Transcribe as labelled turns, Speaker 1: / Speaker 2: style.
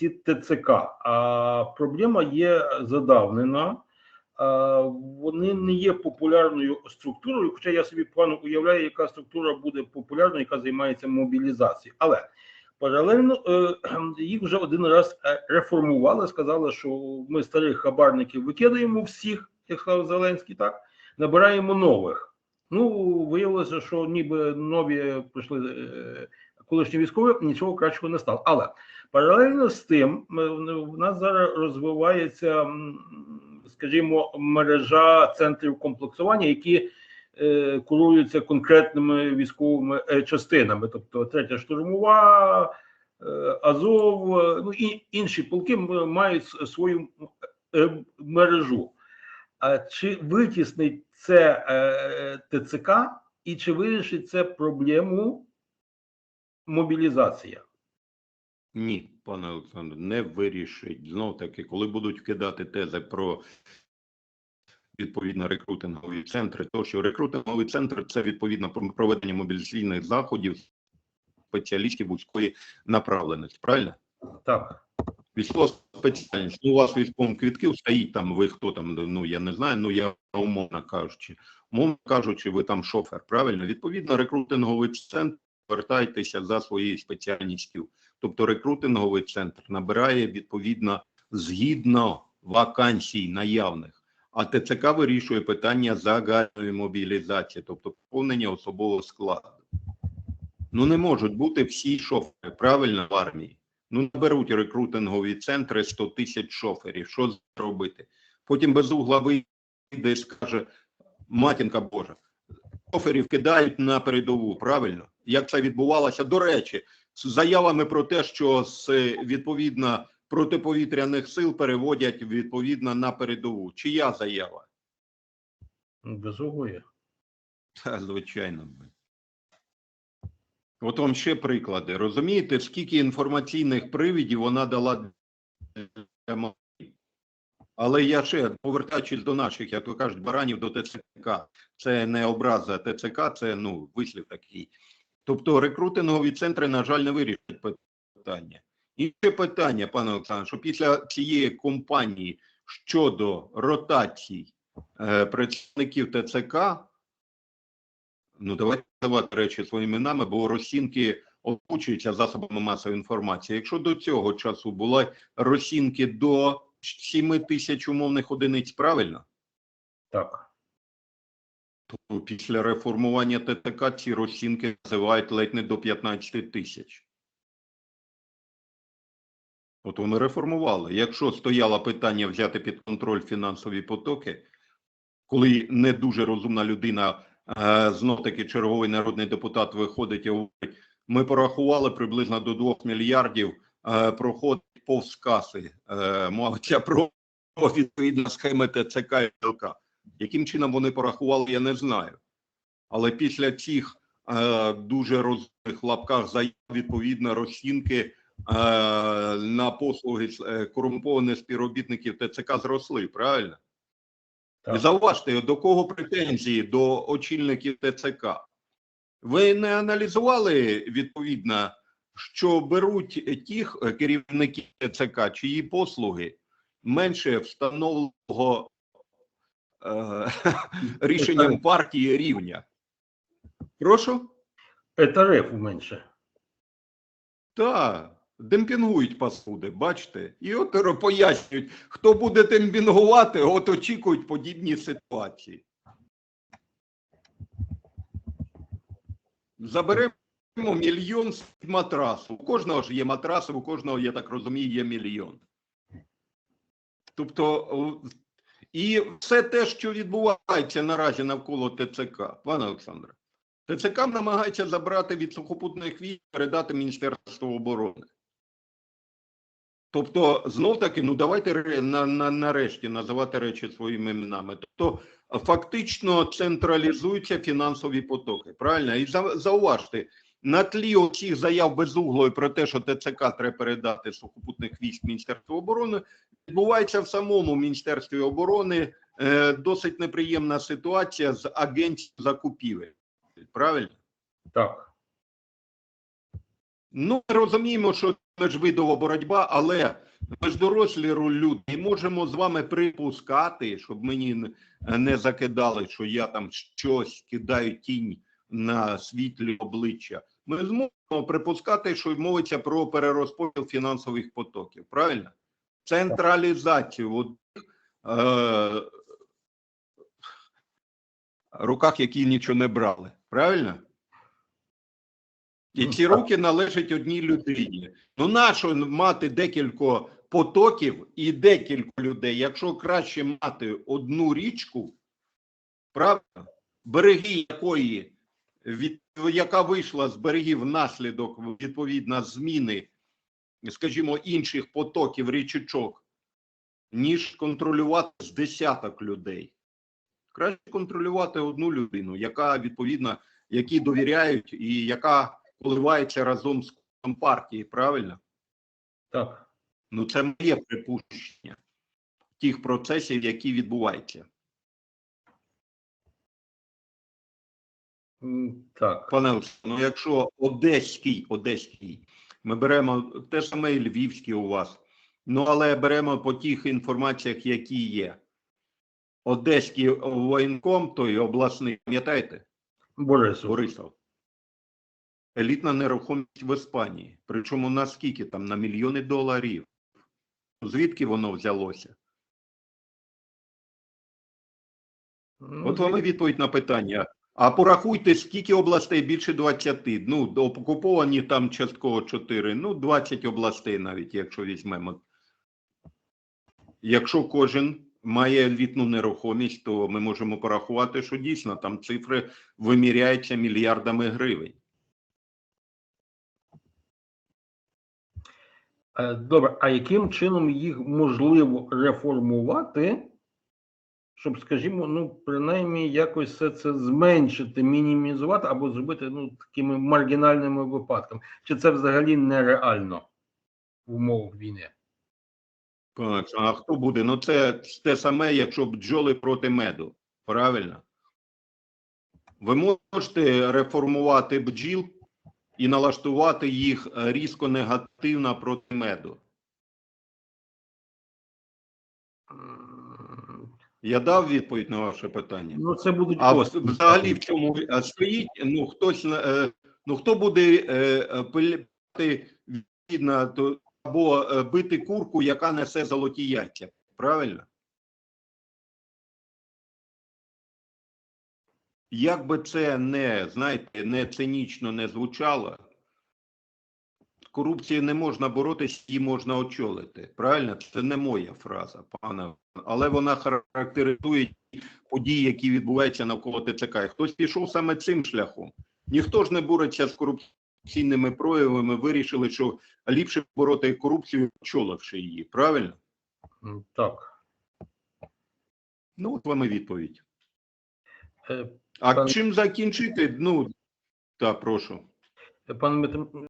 Speaker 1: ці ТЦК. А проблема є задавнена. Вони не є популярною структурою, хоча я собі погано уявляю, яка структура буде популярною, яка займається мобілізацією. Але паралельно е, їх вже один раз е, реформували, сказали, що ми старих хабарників викидаємо всіх, як сказав Зеленський, так набираємо нових. Ну, виявилося, що ніби нові прийшли е, колишні військові, нічого кращого не стало. Але паралельно з тим, в нас зараз розвивається, скажімо, мережа центрів комплексування, які е, куруються конкретними військовими е, частинами, тобто третя штурмова, е, Азов, е, ну і інші полки мають свою мережу. А чи витіснить це ТЦК і чи вирішить це проблему мобілізація?
Speaker 2: Ні, пане Олександр, не вирішить. Знов таки, коли будуть кидати тези про відповідно рекрутингові центри, то що рекрутинговий центр це відповідно про проведення мобілізаційних заходів спеціалістів вузької направленості. Правильно?
Speaker 1: Так,
Speaker 2: Військова спеціальність. Ну, у вас військовим квітків стоїть там, ви хто там, ну я не знаю, ну я умовно кажучи. Умовно кажучи, ви там шофер, правильно? Відповідно, рекрутинговий центр звертайтеся за своєю спеціальністю. Тобто рекрутинговий центр набирає відповідно згідно вакансій наявних. А ТЦК вирішує питання загальної мобілізації, тобто поповнення особового складу. Ну не можуть бути всі шофери правильно в армії. Ну, наберуть рекрутингові центри 100 тисяч шоферів. Що зробити? Потім без угла вийде і скаже: матінка Божа, шоферів кидають на передову. Правильно? Як це відбувалося? До речі, з заявами про те, що з відповідно протиповітряних сил переводять відповідно на передову. Чия заява?
Speaker 1: безугоє.
Speaker 2: Та, звичайно. От вам ще приклади. Розумієте, скільки інформаційних привідів вона дала? Але я ще, повертаючись до наших, як то кажуть, баранів до ТЦК, це не образа ТЦК, це ну, вислів такий. Тобто рекрутингові центри, на жаль, не вирішать питання. І ще питання, пане Олександр, що після цієї компанії щодо ротацій е, працівників ТЦК, ну давайте називати речі своїми іменами, бо розцінки озвучуються засобами масової інформації. Якщо до цього часу були розцінки до 7 тисяч умовних одиниць, правильно?
Speaker 1: Так.
Speaker 2: То після реформування ТТК ці розцінки називають ледь не до 15 тисяч. От вони реформували. Якщо стояло питання взяти під контроль фінансові потоки, коли не дуже розумна людина, е, знов таки черговий народний депутат виходить і говорить, ми порахували приблизно до 2 мільярдів е, проходить повз каси, е, мовиться про відповідно схеми ТЦК і ЛК. Яким чином вони порахували, я не знаю. Але після цих е, дуже розумних лапках заяв відповідно розцінки е, на послуги е, корумпованих співробітників ТЦК зросли, правильно?
Speaker 1: Так.
Speaker 2: І зауважте, до кого претензії до очільників ТЦК? Ви не аналізували відповідно, що беруть тих е, керівників ТЦК, чиї послуги менше встановленого рішенням партії рівня? Прошу?
Speaker 1: Е, менше.
Speaker 2: Так, демпінгують паскуди, бачите? І от пояснюють, хто буде демпінгувати, от очікують подібні ситуації. Заберемо мільйон з матрасу. У кожного ж є матрас, у кожного, я так розумію, є мільйон. Тобто, і все те, що відбувається наразі навколо ТЦК, пане Олександре, ТЦК намагається забрати від сухопутних військ, передати Міністерству оборони. Тобто, знов таки, ну давайте на, на, нарешті називати речі своїми іменами. Тобто, фактично централізуються фінансові потоки. Правильно? І за- зауважте, на тлі оцих заяв безуглої про те, що ТЦК треба передати сухопутних військ Міністерству оборони, відбувається в самому Міністерстві оборони е, досить неприємна ситуація з агентів закупівель. Правильно?
Speaker 1: Так.
Speaker 2: Ну, ми розуміємо, що це ж видова боротьба, але ми ж дорослі люди і можемо з вами припускати, щоб мені не закидали, що я там щось кидаю тінь на світлі обличчя. Ми зможемо припускати, що мовиться про перерозподіл фінансових потоків. Правильно? Централізацію в одних е, руках, які нічого не брали. Правильно? І
Speaker 1: Ну,
Speaker 2: ці руки належать одній людині. Ну, нащо мати декілька потоків і декілька людей, якщо краще мати одну річку, правда, береги якої від, яка вийшла з берегів внаслідок відповідно зміни, скажімо, інших потоків річечок, ніж контролювати з десяток людей. Краще контролювати одну людину, яка відповідно, які довіряють і яка коливається разом з партії, правильно?
Speaker 1: Так.
Speaker 2: Ну, це моє припущення тих процесів, які відбуваються.
Speaker 1: Так.
Speaker 2: Пане Олександре, ну якщо одеський, одеський, ми беремо те саме і львівський у вас, ну але беремо по тих інформаціях, які є. Одеський воєнком, той обласний, пам'ятаєте?
Speaker 1: Борисов.
Speaker 2: Борисов. Елітна нерухомість в Іспанії. Причому на скільки там? На мільйони доларів. Звідки воно взялося?
Speaker 1: Ну,
Speaker 2: От вам і відповідь на питання. А порахуйте, скільки областей більше 20. Ну, окуповані там частково 4, ну 20 областей навіть, якщо візьмемо. Якщо кожен має елітну нерухомість, то ми можемо порахувати, що дійсно там цифри виміряються мільярдами гривень.
Speaker 1: Е, Добре, а яким чином їх можливо реформувати, щоб, скажімо, ну, принаймні якось все це зменшити, мінімізувати або зробити ну, такими маргінальними випадками? Чи це взагалі нереально в умовах війни?
Speaker 2: А хто буде? Ну, це те саме, якщо бджоли проти меду. Правильно? Ви можете реформувати бджіл і налаштувати їх різко негативно проти меду. Я дав відповідь на ваше питання.
Speaker 1: Ну, це будуть
Speaker 2: А взагалі в чому а стоїть? Ну хтось е, ну хто буде е, пиляти відповідно або е, бити курку, яка несе золоті яйця? Правильно? Як би це не знаєте, не цинічно не звучало, корупції не можна боротися, її можна очолити. Правильно? Це не моя фраза, пане, але вона характеризує події, які відбуваються навколо ТЦК. І Хтось пішов саме цим шляхом. Ніхто ж не бореться з корупційними проявами. Вирішили, що ліпше бороти корупцію, очоливши її. Правильно?
Speaker 1: Так.
Speaker 2: Ну, от вам і відповідь.
Speaker 1: Е,
Speaker 2: А
Speaker 1: Пан-
Speaker 2: чим закінчити? Ну, так, прошу.
Speaker 1: Пане Дмитро,